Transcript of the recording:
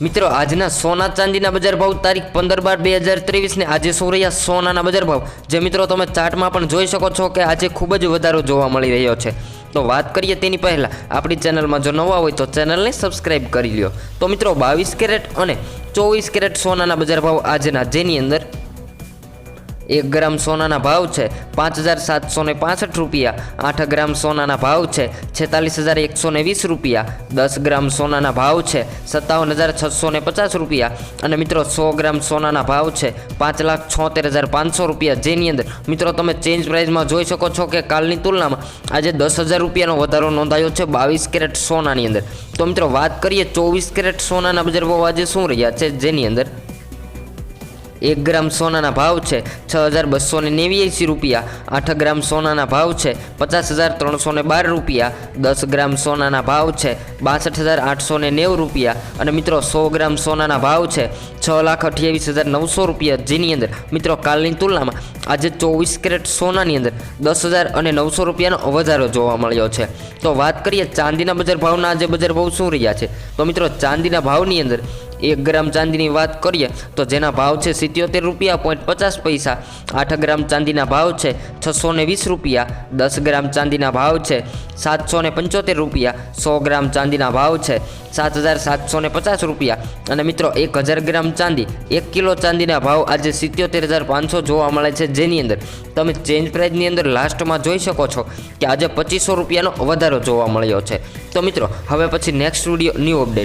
મિત્રો, આજના સોના ચાંદીના બજાર ભાવ તારીખ પંદર બાર બે હજાર ત્રેવીસને આજે શું રહ્યા? સોનાના બજાર ભાવ. જે મિત્રો, તમે ચાર્ટમાં પણ જોઈ શકો છો કે આજે ખૂબ જ વધારો જોવા મળી રહ્યો છે. તો વાત કરીએ તેની પહેલાં. આપણી ચેનલમાં જો નવા હોય તો ચેનલને સબસ્ક્રાઇબ કરી લ્યો. તો મિત્રો, બાવીસ કેરેટ અને ચોવીસ કેરેટ સોનાના બજાર ભાવ આજના જેની અંદર એક ગ્રામ સોનાના ભાવ છે પાંચ હજાર સાતસો ને પાસઠ રૂપિયા, આઠ ગ્રામ સોનાના ભાવ છે છેતાલીસ હજાર એકસો ને વીસ રૂપિયા, દસ ગ્રામ સોનાના ભાવ છે સત્તાવન હજાર છસો ને પચાસ રૂપિયા અને મિત્રો સો ગ્રામ સોનાના ભાવ છે પાંચ લાખ છોતેર હજાર પાંચસો રૂપિયા. જેની અંદર મિત્રો તમે ચેન્જ પ્રાઇસમાં જોઈ શકો છો કે કાલની તુલનામાં આજે દસ હજાર રૂપિયાનો વધારો નોંધાયો છે બાવીસ કેરેટ સોનાની અંદર. તો મિત્રો વાત કરીએ ચોવીસ કેરેટ સોનાના બજાર ભાવ આજે શું રહ્યા છે? જેની અંદર એક ગ્રામ સોનાના ભાવ છે, છ હજાર બસો ને નેવ્યાસી રૂપિયા. આઠ ગ્રામ સોનાના ભાવ છે, પચાસ હજાર ત્રણસો ને બાર રૂપિયા. દસ ગ્રામ સોનાના ભાવ છે, બાસઠ હજાર આઠસો ને નેવું રૂપિયા. અને મિત્રો, સો ગ્રામ સોનાના ભાવ છે, છ લાખ અઠ્યાવીસ હજાર નવસો રૂપિયા. જેની અંદર, મિત્રો, કાલની તુલનામાં આજે ચોવીસ કેરેટ સોનાની અંદર દસ હજાર અને નવસો રૂપિયાનો વધારો જોવા મળ્યો છે. તો વાત કરીએ ચાંદીના બજાર ભાવના આજે બજાર ભાવ શું રહ્યા છે? તો મિત્રો, ચાંદીના ભાવની અંદર એક ગ્રામ ચાંદીની વાત કરીએ, તો જેના ભાવ છે સિત્યોતેર રૂપિયા પોઈન્ટ પચાસ પૈસા. આઠ ગ્રામ ચાંદીના ભાવ છે છસો ને વીસ રૂપિયા. દસ ગ્રામ ચાંદીના ભાવ છે સાતસો ને પંચોતેર રૂપિયા. સો ગ્રામ ચાંદીના ભાવ છે સાત હજાર સાતસો ને પચાસ રૂપિયા. અને મિત્રો, એક હજાર ગ્રામ ચાંદી, એક કિલો ચાંદીના ભાવ આજે સિત્યોતેર હજાર પાંચસો જોવા મળે છે જેની અંદર તમે ચેન્જ પ્રાઇસની અંદર લાસ્ટમાં જોઈ શકો છો કે આજે પચીસો રૂપિયાનો વધારો જોવા મળ્યો છે. તો મિત્રો, હવે પછી નેક્સ્ટ સ્ટુડિયો ન્યૂ અપડેટ